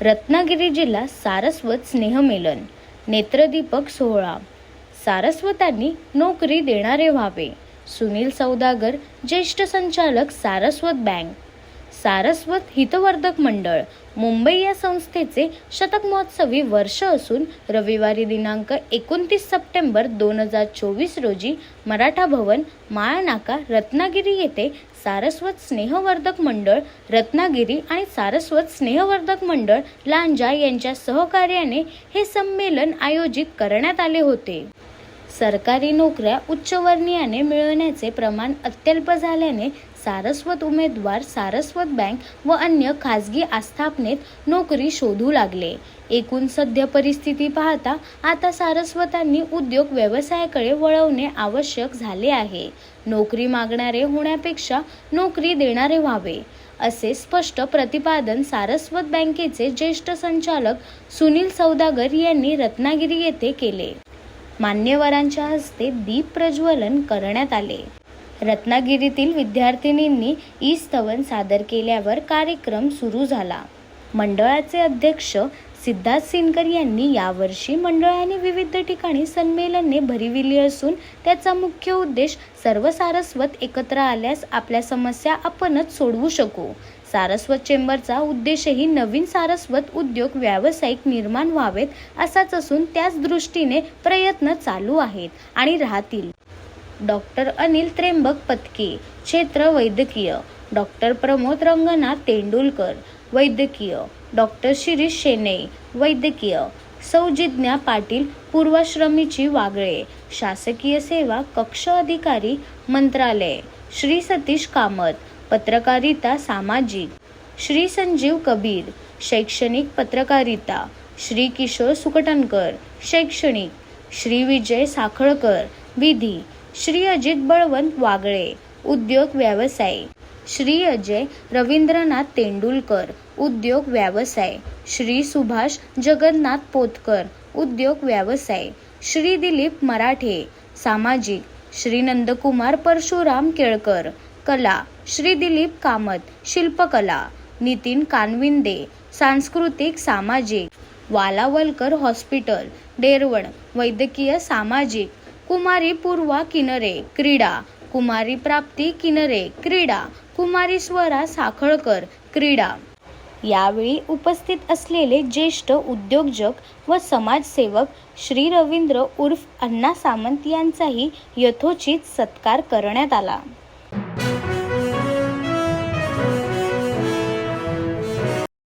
रत्नागिरी जिल्हा सारस्वत स्नेहमेलन नेत्रदीपक सोहळा. सारस्वतांनी नोकरी देणारे व्हावे. सुनील सौदागर ज्येष्ठ संचालक सारस्वत बँक. सारस्वत हितवर्धक मंडळ. मुंबई या संस्थेचे शतक महोत्सवी वर्ष असून रविवारी दिनांक एकोणतीस सप्टेंबर दोन हजार चोवीस रोजी मराठा भवन माळनाका रत्नागिरी येथे सारस्वत स्नेहवर्धक मंडळ रत्नागिरी आणि सारस्वत स्नेहवर्धक मंडळ लांजा यांच्या सहकार्याने हे संमेलन आयोजित करण्यात आले होते. सरकारी नोकऱ्या उच्चवर्णीयाने मिळवण्याचे प्रमाण अत्यल्प झाल्याने सारस्वत उमेदवार सारस्वत बँक व अन्य खाजगी आस्थापनेत नोकरी शोधू लागले. एकूण सध्या परिस्थिती पाहता आता सारस्वतांनी उद्योग व्यवसायाकडे वळवणे आवश्यक झाले आहे. नोकरी मागणारे होण्यापेक्षा नोकरी देणारे व्हावे असे स्पष्ट प्रतिपादन सारस्वत बँकेचे ज्येष्ठ संचालक सुनील सौदागर यांनी रत्नागिरी येथे केले. मान्यवरांच्या हस्ते दीप प्रज्वलन करण्यात आले. रत्नागिरीतील विद्यार्थिनींनी ई स्तवन सादर केल्यावर कार्यक्रम सुरू झाला. मंडळाचे अध्यक्ष सिद्धार्थ सिनकर यांनी यावर्षी मंडळाने विविध ठिकाणी संमेलने भरविली असून त्याचा मुख्य उद्देश सर्व सारस्वत एकत्र आल्यास आपल्या समस्या आपणच सोडवू शकू. सारस्वत चेंबरचा उद्देशही नवीन सारस्वत उद्योग व्यावसायिक निर्माण व्हावेत असाच असून त्याच दृष्टीने प्रयत्न चालू आहेत आणि राहतील. डॉक्टर अनिल त्र्यंबक पत्के क्षेत्र वैद्यकीय. डॉक्टर प्रमोद रंगनाथ तेंडुलकर वैद्यकीय. डॉक्टर शिरीष शेने वैद्यकीय. सौजिज्ञा पाटील पूर्वाश्रमीची वागळे. शासकीय सेवा कक्ष अधिकारी मंत्रालय. श्री सतीश कामत पत्रकारिता सामाजिक. श्री संजीव कबीर शैक्षणिक पत्रकारिता. श्री किशोर सुकटणकर शैक्षणिक. श्री विजय साखळकर विधी. श्री अजित बळवंत वागळे उद्योग व्यवसाय. श्री अजय रवींद्रनाथ तेंडुलकर उद्योग व्यवसाय. श्री सुभाष जगन्नाथ पोतकर उद्योग व्यवसाय. श्री दिलीप मराठे सामाजिक. श्री नंदकुमार परशुराम केळकर कला श्री दिलीप कामत शिल्पकला नितीन कानविंदे सांस्कृतिक सामाजिक वालावलकर हॉस्पिटल डेरवण वैद्यकीय सामाजिक कुमारी पूर्वा किनरे क्रीडा कुमारी प्राप्ती किनरे क्रीडा कुमारी स्वरा साखळकर क्रीडा. यावेळी उपस्थित असलेले ज्येष्ठ उद्योजक व समाजसेवक श्री रवींद्र उर्फ अण्णा सामंत यांचाही यथोचित सत्कार करण्यात आला.